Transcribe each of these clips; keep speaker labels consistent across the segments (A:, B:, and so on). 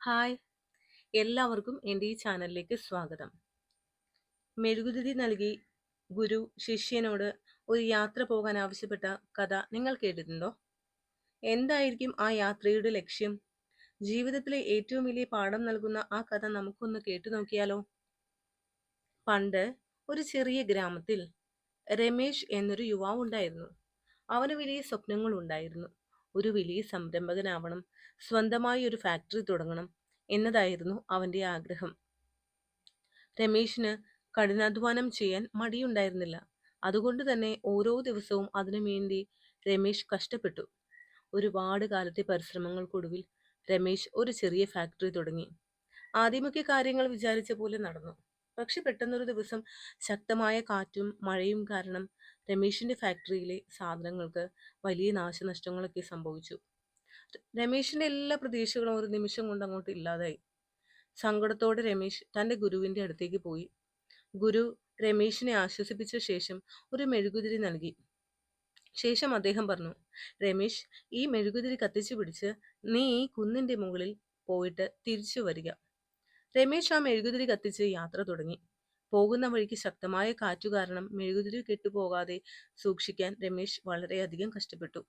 A: Hi. എല്ലാവർക്കും എന്റെ ഈ ചാനലിലേക്ക് സ്വാഗതം. മെഴുകുതിരി നൽകി ഗുരു ശിഷ്യനോട് ഒരു യാത്ര പോകാൻ ആവശ്യപ്പെട്ട കഥ നിങ്ങൾ കേട്ടിട്ടുണ്ടോ? എന്തായിരിക്കും ആ യാത്രയുടെ ലക്ഷ്യം? ജീവിതത്തിലെ ഏറ്റവും വലിയ പാഠം നൽകുന്ന ആ കഥ നമുക്കൊന്ന് കേട്ടു നോക്കിയാലോ? പണ്ട് ഒരു ചെറിയ ഗ്രാമത്തിൽ രമേശ് എന്നൊരു യുവാവ് ഉണ്ടായിരുന്നു. അവന് വലിയ സ്വപ്നങ്ങൾ ഉണ്ടായിരുന്നു. ഒരു വലിയ സംരംഭകനാവണം സ്വന്തമായി ഒരു ഫാക്ടറി തുടങ്ങണം എന്നതായിരുന്നു അവന്റെ ആഗ്രഹം. രമേശിന് കഠിനാധ്വാനം ചെയ്യാൻ മടിയുണ്ടായിരുന്നില്ല. അതുകൊണ്ട് തന്നെ ഓരോ ദിവസവും അതിനു വേണ്ടി രമേശ് കഷ്ടപ്പെട്ടു. ഒരുപാട് കാലത്തെ പരിശ്രമങ്ങൾക്കൊടുവിൽ രമേശ് ഒരു ചെറിയ ഫാക്ടറി തുടങ്ങി. ആദ്യമൊക്കെ കാര്യങ്ങൾ വിചാരിച്ച പോലെ നടന്നു. പക്ഷെ പെട്ടെന്നൊരു ദിവസം ശക്തമായ കാറ്റും മഴയും കാരണം രമേശിന്റെ ഫാക്ടറിയിലെ സാധനങ്ങൾക്ക് വലിയ നാശനഷ്ടങ്ങളൊക്കെ സംഭവിച്ചു. രമേശിന്റെ എല്ലാ പ്രതീക്ഷകളും ഒരു നിമിഷം കൊണ്ട് അങ്ങോട്ട് ഇല്ലാതായി. സങ്കടത്തോടെ രമേശ് തന്റെ ഗുരുവിന്റെ അടുത്തേക്ക് പോയി. ഗുരു രമേശിനെ ആശ്വസിപ്പിച്ച ശേഷം ഒരു മെഴുകുതിരി നൽകി. ശേഷം അദ്ദേഹം പറഞ്ഞു രമേശ് ഈ മെഴുകുതിരി കത്തിച്ചു പിടിച്ച് നീ ഈ കുന്നിന്റെ മുകളിൽ പോയിട്ട് തിരിച്ചു വരിക. രമേശ് ആ മെഴുകുതിരി കത്തിച്ച് യാത്ര തുടങ്ങി. പോകുന്ന വഴിക്ക് ശക്തമായ കാറ്റു കാരണം മെഴുകുതിരി കെട്ടുപോകാതെ സൂക്ഷിക്കാൻ രമേശ് വളരെയധികം കഷ്ടപ്പെട്ടു.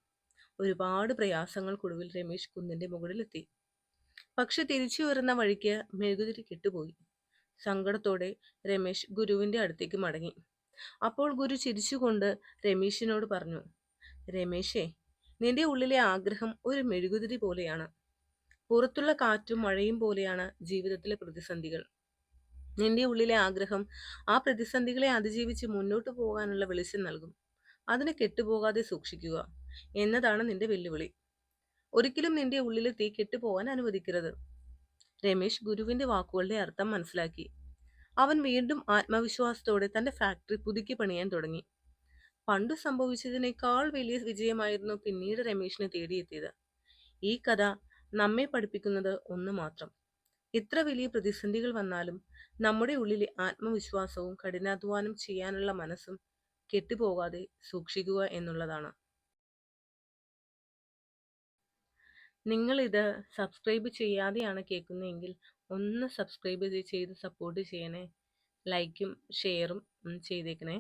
A: ഒരുപാട് പ്രയാസങ്ങൾക്കൊടുവിൽ രമേശ് കുന്നിന്റെ മുകളിലെത്തി. പക്ഷെ തിരിച്ചു വരുന്ന വഴിക്ക് മെഴുകുതിരി കെട്ടുപോയി. സങ്കടത്തോടെ രമേശ് ഗുരുവിന്റെ അടുത്തേക്ക് മടങ്ങി. അപ്പോൾ ഗുരു ചിരിച്ചുകൊണ്ട് രമേശിനോട് പറഞ്ഞു രമേശേ നിന്റെ ഉള്ളിലെ ആഗ്രഹം ഒരു മെഴുകുതിരി പോലെയാണ്. പുറത്തുള്ള കാറ്റും മഴയും പോലെയാണ് ജീവിതത്തിലെ പ്രതിസന്ധികൾ. നിന്റെ ഉള്ളിലെ ആഗ്രഹം ആ പ്രതിസന്ധികളെ അതിജീവിച്ച് മുന്നോട്ട് പോകാനുള്ള വെളിച്ചം നൽകും. അതിനെ കെട്ടുപോകാതെ സൂക്ഷിക്കുക എന്നതാണ് നിന്റെ വെല്ലുവിളി. ഒരിക്കലും നിന്റെ ഉള്ളിലെ തീ കെട്ടുപോകാൻ അനുവദിക്കരുത്. രമേശ് ഗുരുവിന്റെ വാക്കുകളുടെ അർത്ഥം മനസ്സിലാക്കി. അവൻ വീണ്ടും ആത്മവിശ്വാസത്തോടെ തന്റെ ഫാക്ടറി പുതുക്കി പണിയാൻ തുടങ്ങി. പണ്ടു സംഭവിച്ചതിനേക്കാൾ വലിയ വിജയമായിരുന്നു പിന്നീട് രമേശിനെ തേടിയെത്തിയത്. ഈ കഥ നമ്മെ പഠിപ്പിക്കുന്നത് ഒന്ന് മാത്രം. എത്ര വലിയ പ്രതിസന്ധികൾ വന്നാലും നമ്മുടെ ഉള്ളിലെ ആത്മവിശ്വാസവും കഠിനാധ്വാനം ചെയ്യാനുള്ള മനസ്സും കെട്ടുപോകാതെ സൂക്ഷിക്കുക എന്നുള്ളതാണ്. നിങ്ങൾ ഇത് സബ്സ്ക്രൈബ് ചെയ്യാതെയാണ് കേൾക്കുന്നതെങ്കിൽ ഒന്ന് സബ്സ്ക്രൈബ് ചെയ്ത് സപ്പോർട്ട് ചെയ്യണേ. ലൈക്കും ഷെയറും ചെയ്തേക്കണേ.